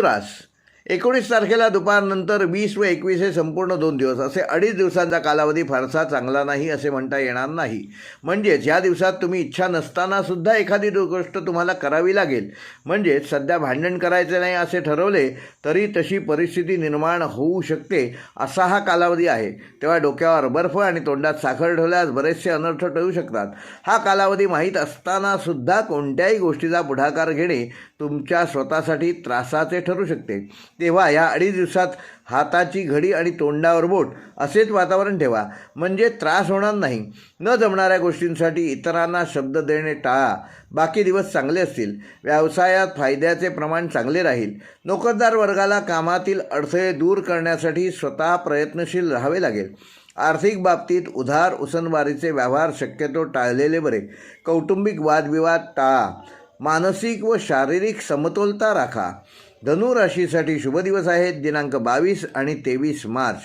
रास एकोणीस तारखेला दुपारनंतर वीस व एकवीस हे संपूर्ण दोन दिवस. असे अडीच दिवसांचा कालावधी फारसा चांगला नाही असे म्हणता येणार नाही. म्हणजेच या दिवसात तुम्ही इच्छा नसताना सुद्धा एखादी गोष्ट तुम्हाला करावी लागेल. म्हणजेच सध्या भांडण करायचे नाही असे ठरवले तरी तशी परिस्थिती निर्माण होऊ शकते असा हा कालावधी आहे. तेव्हा डोक्यावर बर्फ आणि तोंडात साखर ठेवल्यास बरेचसे अनर्थ टळू शकतात. हा कालावधी माहीत असताना सुद्धा कोणत्याही गोष्टीचा पुढाकार घेणे तुमच्या स्वतःसाठी त्रासाचे ठरू शकते. तेव्हा या अडीच दिवसात हाताची घडी आणि तोंडावर बोट असेच वातावरण ठेवा. म्हणजे त्रास होणार नाही. न जमणाऱ्या गोष्टींसाठी इतरांना शब्द देणे टाळा. बाकी दिवस चांगले असतील. व्यवसायात फायद्याचे प्रमाण चांगले राहील. नोकरदार वर्गाला कामातील अडथळे दूर करण्यासाठी स्वतः प्रयत्नशील राहावे लागेल. आर्थिक बाबतीत उधार उसनवारीचे व्यवहार शक्यतो टाळलेले बरे. कौटुंबिक वादविवाद टाळा. मानसिक व शारीरिक समतोलता राखा. धनु राशीसाठी शुभ दिवस आहेत दिनांक बावीस आणि तेवीस मार्च.